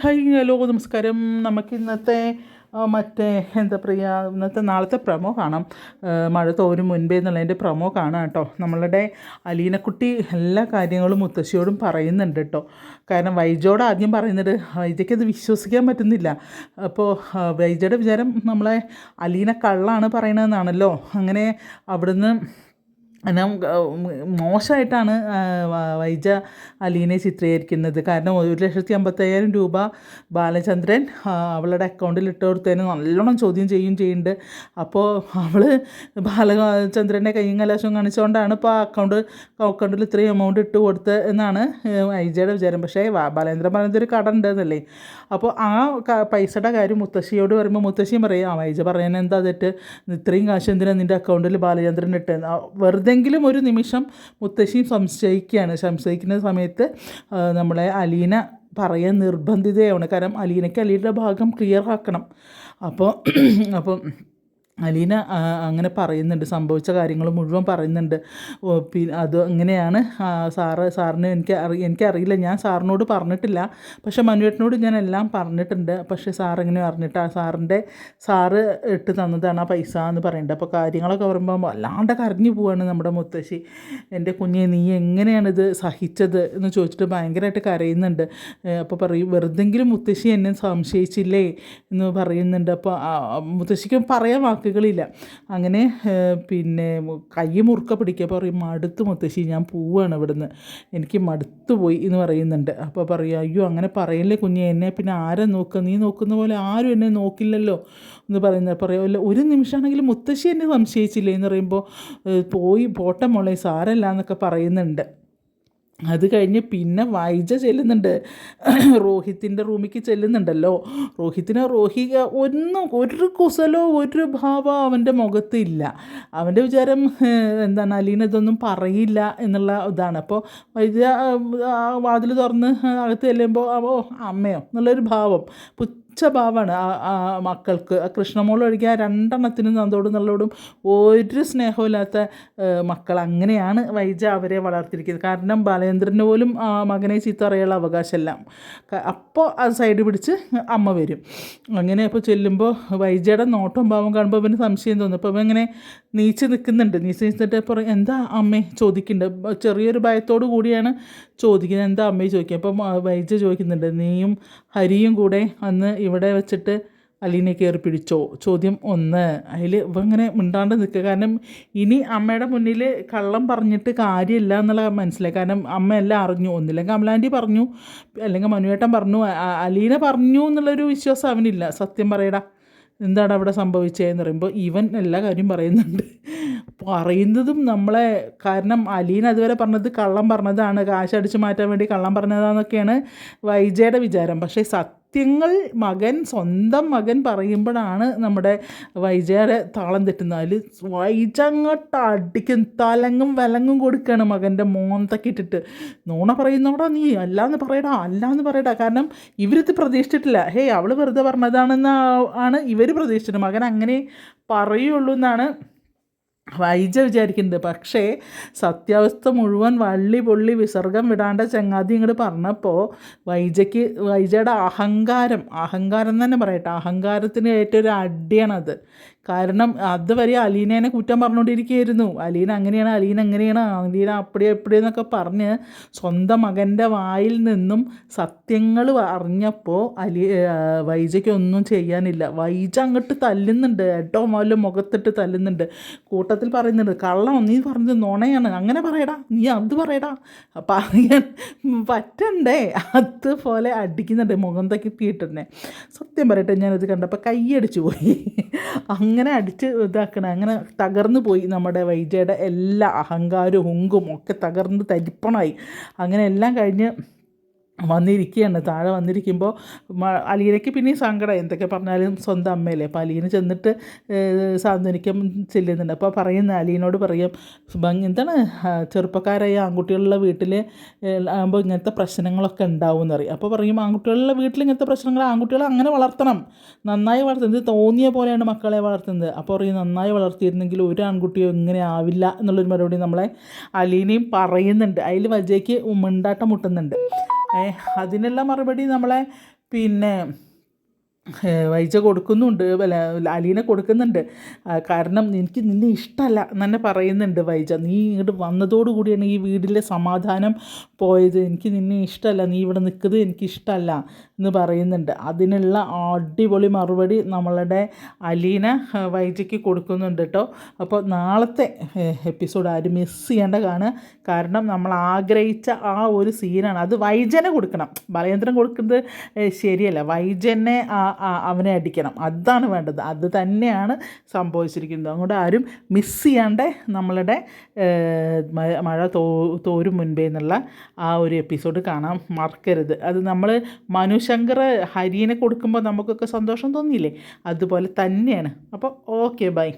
Hi hello നമസ്കാരം. നമുക്ക് ഇന്നത്തെ മറ്റേ എന്താ പറയുക ഇന്നത്തെ നാളത്തെ പ്രമോ കാണാം. മഴ തോരും മുൻപേ എന്നുള്ളതിന്റെ പ്രമോ കാണാം കേട്ടോ. നമ്മളുടെ അലീനക്കുട്ടി എല്ലാ കാര്യങ്ങളും മുത്തശ്ശിയോടും പറയുന്നുണ്ട് കേട്ടോ. കാരണം വൈജയോട് ആദ്യം പറയുന്നത് വൈജയ്ക്ക് അത് വിശ്വസിക്കാൻ പറ്റുന്നില്ല. അപ്പോൾ വൈജയുടെ വിചാരം നമ്മളെ അലീന കള്ളാണ് പറയണതെന്നാണല്ലോ. അങ്ങനെ അവിടുന്ന് എന്നാൽ മോശമായിട്ടാണ് വൈജ അലീനെ ചിത്രീകരിക്കുന്നത്. കാരണം ഒരു ലക്ഷത്തി അമ്പത്തയ്യായിരം രൂപ ബാലചന്ദ്രൻ അവളുടെ അക്കൗണ്ടിൽ ഇട്ട് കൊടുത്തതിന് നല്ലോണം ചോദ്യം ചെയ്യും ചെയ്യുന്നുണ്ട്. അപ്പോൾ അവൾ ബാലചന്ദ്രന്റെ കൈയും കലാശവും കാണിച്ചുകൊണ്ടാണ് ഇപ്പോൾ ആ അക്കൗണ്ട് അക്കൗണ്ടിൽ ഇത്രയും എമൗണ്ട് ഇട്ട് കൊടുത്തത് എന്നാണ് വൈജയുടെ വിചാരം. പക്ഷേ ബാലേന്ദ്രൻ പറയുന്നത് ഒരു കട ഉണ്ടെന്നല്ലേ അപ്പോൾ ആ പൈസയുടെ കാര്യം മുത്തശ്ശിയോട് പറയുമ്പോൾ മുത്തശ്ശിയും പറയും ആ വൈജ പറയുന്നത് എന്താ തെറ്റ് ഇത്രയും കാശ് എന്തിനാണ് നിന്റെ അക്കൗണ്ടിൽ ബാലചന്ദ്രൻ ഇട്ടെന്ന് ആ, വെറുതെങ്കിലും ഒരു നിമിഷം മുത്തശ്ശി സംശയിക്കുകയാണ്. സംശയിക്കുന്ന സമയത്ത് നമ്മളെ അലീന പറയാൻ നിർബന്ധിതയാണ്. കാരണം അലീനയ്ക്ക് അലീനയുടെ ഭാഗം ക്ലിയർ ആക്കണം. അപ്പോൾ അപ്പോൾ അലീന അങ്ങനെ പറയുന്നുണ്ട് സംഭവിച്ച കാര്യങ്ങൾ മുഴുവൻ പറയുന്നുണ്ട്. പിന്നെ അത് അങ്ങനെയാണ് സാറ് സാറിന് എനിക്ക് അറി എനിക്കറിയില്ല ഞാൻ സാറിനോട് പറഞ്ഞിട്ടില്ല. പക്ഷേ മനുവേട്ടനോട് ഞാൻ എല്ലാം പറഞ്ഞിട്ടുണ്ട്. പക്ഷേ സാർ എങ്ങനെ പറഞ്ഞിട്ട് ആ സാറിന്റെ സാറ് ഇട്ട് തന്നതാണ് ആ പൈസ എന്ന് പറയുന്നുണ്ട് അപ്പോൾ കാര്യങ്ങളൊക്കെ പറയുമ്പോൾ വല്ലാണ്ട് കരഞ്ഞു പോവാണ് നമ്മുടെ മുത്തശ്ശി. എന്റെ കുഞ്ഞെ നീ എങ്ങനെയാണിത് സഹിച്ചത്? എന്ന് ചോദിച്ചിട്ട് ഭയങ്കരമായിട്ട് കരയുന്നുണ്ട്. അപ്പോൾ പറയും വെറുതെങ്കിലും മുത്തശ്ശി എന്നെ സംശയിച്ചില്ലേ? എന്ന് പറയുന്നുണ്ട്. അപ്പോൾ മുത്തശ്ശിക്ക് പറയാൻ വാക്കുകളില്ല അങ്ങനെ പിന്നെ കൈ മുറുക്ക പിടിക്കുക പറയും മടുത്ത് മുത്തശ്ശി ഞാൻ പോവുകയാണ് ഇവിടുന്ന്. എനിക്ക് മടുത്തു പോയി എന്ന് പറയുന്നുണ്ട്. അപ്പോൾ പറയും അയ്യോ അങ്ങനെ പറയല്ലേ കുഞ്ഞെ എന്നെ പിന്നെ ആരെ നോക്കുക നീ നോക്കുന്ന പോലെ ആരും എന്നെ നോക്കില്ലല്ലോ എന്ന് പറയുന്നത് പറയുമല്ലോ ഒരു നിമിഷമാണെങ്കിലും മുത്തശ്ശി എന്നെ സംശയിച്ചില്ലേ? എന്ന് പറയുമ്പോൾ പോയി പോട്ടെ മോളെ സാരല്ല എന്നൊക്കെ പറയുന്നുണ്ട്. അത് കഴിഞ്ഞ് പിന്നെ വൈജ ചെല്ലുന്നുണ്ട്. റോഹിത്തിന്റെ റൂമിക്ക് ചെല്ലുന്നുണ്ടല്ലോ. റോഹിത്തിന് റോഹി ഒന്നും ഒരു കുസലോ ഒരു ഭാവോ അവന്റെ മുഖത്ത് ഇല്ല. അവന്റെ വിചാരം എന്താണ് അലീന ഇതൊന്നും പറയില്ല എന്നുള്ള ഇതാണ്. അപ്പോൾ വൈജ വാതിൽ തുറന്ന് അകത്ത് ചെല്ലുമ്പോൾ ഓ അമ്മയോ? എന്നുള്ളൊരു ഭാവം. പുച്ഛഭാവമാണ് ആ മക്കൾക്ക്. കൃഷ്ണമോൾ ഒഴികെ ആ രണ്ടെണ്ണത്തിനും നന്ദോടും നല്ലോടും ഒരു സ്നേഹമില്ലാത്ത മക്കൾ. അങ്ങനെയാണ് വൈജ അവരെ വളർത്തിയിരിക്കുന്നത്. കാരണം ബാലേന്ദ്രന് പോലും ആ മകനെ ചീത്ത അറിയാനുള്ള അവകാശമല്ല. അപ്പോൾ ആ സൈഡ് പിടിച്ച് അമ്മ വരും. അങ്ങനെ അപ്പോൾ ചെല്ലുമ്പോൾ വൈജയുടെ നോട്ടം ഭാവം കാണുമ്പോൾ അവന് സംശയം തോന്നും. അപ്പോൾ അവൻ ഇങ്ങനെ നീച്ച് നിൽക്കുന്നുണ്ട്. നീച്ച് നിൽക്കുന്നിട്ട് പറയും എന്താ അമ്മേ? ചോദിക്കുന്നുണ്ട്. ചെറിയൊരു ഭയത്തോടു കൂടിയാണ് ചോദിക്കുന്നത്. എന്താ അമ്മയെ ചോദിക്കുക അപ്പം വൈജ ചോദിക്കുന്നുണ്ട്. നീയും ഹരിയും കൂടെ അന്ന് ഇവിടെ വെച്ചിട്ട് അലീനെ കയറി പിടിച്ചോ? ചോദ്യം ഒന്ന്. അതിൽ ഇവ ഇങ്ങനെ മിണ്ടാണ്ട് നിൽക്കുക. കാരണം ഇനി അമ്മയുടെ മുന്നിൽ കള്ളം പറഞ്ഞിട്ട് കാര്യമില്ല എന്നുള്ള മനസ്സിലായി. കാരണം അമ്മ എല്ലാം അറിഞ്ഞു. ഒന്നില്ലെങ്കിൽ അമലാന്റി പറഞ്ഞു. അല്ലെങ്കിൽ മനുവേട്ടൻ പറഞ്ഞു. അലീന പറഞ്ഞു എന്നുള്ളൊരു വിശ്വാസം അവനില്ല. സത്യം പറയടാ. എന്താണ് അവിടെ സംഭവിച്ചതെന്ന് പറയുമ്പോൾ ഇവൻ എല്ലാ കാര്യം പറയുന്നുണ്ട്. പറയുന്നതും നമ്മളെ കാരണം അലീൻ അതുവരെ പറഞ്ഞത് കള്ളം പറഞ്ഞതാണ്. കാശ് അടിച്ചു മാറ്റാൻ വേണ്ടി കള്ളം പറഞ്ഞതാണെന്നൊക്കെയാണ് വൈജയുടെ വിചാരം. പക്ഷേ സത്യങ്ങൾ മകൻ സ്വന്തം മകൻ പറയുമ്പോഴാണ് നമ്മുടെ വൈജയുടെ താളം തെറ്റുന്നത്. അതിൽ വൈജ അങ്ങോട്ട് അടിക്കും തലങ്ങും വിലങ്ങും കൊടുക്കുകയാണ് മകന്റെ മോന്തൊക്കെ ഇട്ടിട്ട്. നോണ പറയുന്നോടാ നീ അല്ലാന്ന് പറയടാ അല്ലാന്ന് പറയടാ. കാരണം ഇവരിത് പ്രതീക്ഷിച്ചിട്ടില്ല. ഹേയ് അവൾ വെറുതെ പറഞ്ഞതാണെന്ന് ആണ് ഇവർ പ്രതീക്ഷിച്ചത്. മകൻ അങ്ങനെ പറയുള്ളൂ എന്നാണ് വൈജ വിചാരിക്കുന്നത് പക്ഷേ സത്യാവസ്ഥ മുഴുവൻ വള്ളി പൊള്ളി വിസർഗം വിടാണ്ട ചങ്ങാതി ഇങ്ങോട്ട് പറഞ്ഞപ്പോൾ വൈജയ്ക്ക് വൈജയുടെ അഹങ്കാരം അഹങ്കാരം തന്നെ പറയട്ടെ അഹങ്കാരത്തിന് ഏറ്റവും ഒരു അടിയാണത്. കാരണം അതുവരെ അലീനേനെ കുറ്റം പറഞ്ഞുകൊണ്ടിരിക്കുകയായിരുന്നു. അലീന അങ്ങനെയാണ് അലീന അങ്ങനെയാണ് അലീന അപ്പടി എപ്പടിയെന്നൊക്കെ പറഞ്ഞ് സ്വന്തം മകന്റെ വായിൽ നിന്നും സത്യങ്ങൾ അറിഞ്ഞപ്പോൾ അലി വൈജയ്ക്കൊന്നും ചെയ്യാനില്ല. വൈജ അങ്ങോട്ട് തല്ലുന്നുണ്ട് എട്ടോ മോലും മുഖത്തിട്ട് തല്ലുന്നുണ്ട്. കൂട്ടത്തിൽ പറയുന്നുണ്ട് കള്ളം നീ പറഞ്ഞത് നുണയാണ്. അങ്ങനെ പറയടാ നീ അത് പറയടാ. പറയാൻ പറ്റണ്ടേ? അതുപോലെ അടിക്കുന്നുണ്ട് മുഖം തക്കിട്ടിട്ടെന്നെ സത്യം പറയട്ടെ ഞാനത് കണ്ടപ്പോൾ കൈയടിച്ചു പോയി. അങ്ങനെ അടിച്ച് ഇതാക്കണം അങ്ങനെ തകർന്നു പോയി നമ്മുടെ വൈജയുടെ എല്ലാ അഹങ്കാരവും ഹുങ്കും ഒക്കെ തകർന്ന് തരിപ്പണമായി അങ്ങനെ എല്ലാം കഴിഞ്ഞ് വന്നിരിക്കുകയാണ് താഴെ വന്നിരിക്കുമ്പോൾ അലീനയ്ക്ക് പിന്നെയും സങ്കടം. എന്തൊക്കെ പറഞ്ഞാലും സ്വന്തം അമ്മയല്ലേ. അപ്പോൾ അലീന ചെന്നിട്ട് സാന്ത്വനിക്കം ചെല്ലുന്നുണ്ട്. അപ്പോൾ പറയുന്ന അലീനോട് പറയും ഭംഗി എന്താണ്? ചെറുപ്പക്കാരായ ആൺകുട്ടികളുള്ള വീട്ടിൽ ആകുമ്പോൾ ഇങ്ങനത്തെ പ്രശ്നങ്ങളൊക്കെ ഉണ്ടാവും എന്നറിയാം അപ്പോൾ പറയും ആൺകുട്ടികളുടെ വീട്ടിൽ ഇങ്ങനത്തെ പ്രശ്നങ്ങൾ ആൺകുട്ടികളെ അങ്ങനെ വളർത്തണം. നന്നായി വളർത്തുന്നത് തോന്നിയ പോലെയാണ് മക്കളെ വളർത്തുന്നത്. അപ്പോൾ പറയും നന്നായി വളർത്തിയിരുന്നെങ്കിൽ ഒരു ആൺകുട്ടിയോ ഇങ്ങനെ ആവില്ല. എന്നുള്ളൊരു മറുപടി നമ്മളെ അലീനയും പറയുന്നുണ്ട്. അതിൽ വജയ്ക്ക് മിണ്ടാട്ടം മുട്ടുന്നുണ്ട്. അതിനുള്ള മറുപടി നമ്മളെ പിന്നെ വൈജ കൊടുക്കുന്നുണ്ട് അല്ല അലീനെ കൊടുക്കുന്നുണ്ട്. കാരണം എനിക്ക് നിന്നെ ഇഷ്ടമല്ല എന്നെ പറയുന്നുണ്ട് വൈജ. നീ ഇങ്ങോട്ട് വന്നതോടുകൂടിയാണ് ഈ വീടിലെ സമാധാനം പോയത്. എനിക്ക് നിന്നെ ഇഷ്ടമല്ല. നീ ഇവിടെ നിൽക്കുന്നത് എനിക്ക് ഇഷ്ടമല്ല. എന്ന് പറയുന്നുണ്ട്. അതിനുള്ള അടിപൊളി മറുപടി നമ്മളുടെ അലീന വൈജയ്ക്ക് കൊടുക്കുന്നുണ്ട് കേട്ടോ അപ്പോൾ നാളത്തെ എപ്പിസോഡ് ആരും മിസ് ചെയ്യേണ്ട കാണുക കാരണം നമ്മൾ ആഗ്രഹിച്ച ആ ഒരു സീനാണ് അത് വൈജനെ കൊടുക്കണം. ബലയന്ത്രം കൊടുക്കുന്നത് ശരിയല്ല. വൈജനെ അവനെ അടിക്കണം. അതാണ് വേണ്ടത്. അത് തന്നെയാണ് സംഭവിച്ചിരിക്കുന്നത്. അതുകൊണ്ട് ആരും മിസ് ചെയ്യാണ്ട് നമ്മളുടെ മഴ തോ തോരും മുൻപേ എന്നുള്ള ആ ഒരു എപ്പിസോഡ് കാണാൻ മറക്കരുത്. അത് നമ്മൾ മനുശങ്കർ ഹരിയനെ കൊടുക്കുമ്പോൾ നമുക്കൊക്കെ സന്തോഷം തോന്നിയില്ലേ? അതുപോലെ തന്നെയാണ്. അപ്പോൾ ഓക്കെ ബൈ